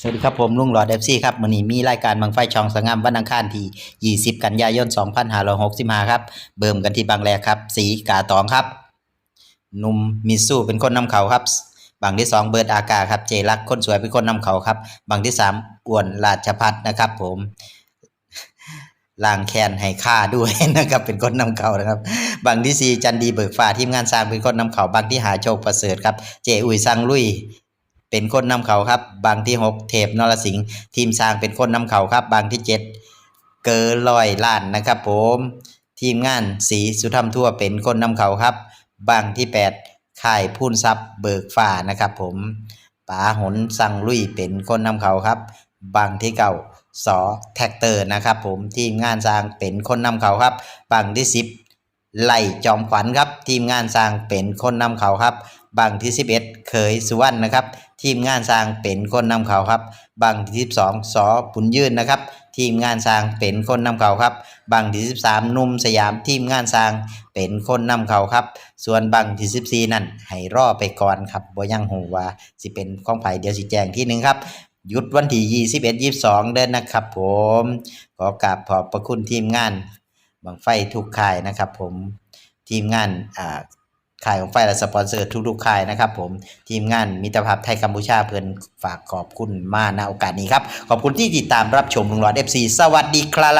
สวัสดีครับผมลุงหลอดเอฟซีครับวันนี้มีรายการบังไฟช่องสงามวันอังคารที่ 20 กันยายน 2565 ครับ เบิ่มกันที่บางแรกครับ สีกาตองครับ นุ่มมิตซูเป็นคนนำเขาครับ บางที่ 2 เบิร์ดอากาครับ เจรักคนสวยเป็นคนนำเขาครับ บางที่ 3อ้วนราชพัฒนะครับผมล่างแคนให้ค่าด้วยนะครับ เป็นคนนำเขานะครับ บางที่ 4 จันดีเบิกฟ้าทีมงานสร้างเป็นคนนำเขาบางที่หาโชคประเสริฐครับ เจอุยสังลุย เป็นคนนำเขาครับ บางที่ 6 เทพนรสิงห์ทีมสร้างเป็นคนนำเขาครับ บางที่ 7 เกอลอยล้านนะครับผม ทีมงานสีสุธรรมทั่วเป็นคนนำเขาครับ บางที่ 8ค่ายพูนทรัพย์เบิกฟ้านะครับผมป๋าหนสั่งลุยเป็นคนนำเขาครับ บางที่เก่าสอแท็กเตอร์นะครับผมทีมงานสร้างเป็นคนนำเขาครับ บางที่ 10 ไล่จอมขวัญครับ ทีมงานสร้างเป็นคนนำเขาครับบางที่ 11 เคยสุวรรณนะครับ ทีมงานสร้างเป็นคนนำเขาครับบางที่12สอบุญยืนนะครับ ทีมงานสร้างเป็นคนนำเขาครับบางที่ 13 นุ่มสยามทีมงานสร้างเป็นคนนำเขาครับ ส่วนบางที่14 นั่นให้รอไปก่อนครับบ่ยังหูว่าสิเป็นของไผเดี๋ยวสิแจ้งที่หนึ่งครับหยุดวันที่ 21 22 เดือนนะครับผม ขอกราบขอบพระคุณทีมงาน บังไฟทุกค่ายนะครับผมทีมงานอ่าค่ายของไฟและสปอนเซอร์ทุกๆค่ายนะครับผมทีมงานมิตรภาพไทยกัมพูชาเพื่อนฝากขอบคุณมาณโอกาสนี้ครับ ขอบคุณที่ติดตามรับชมลุงหลอด FC สวัสดีครับ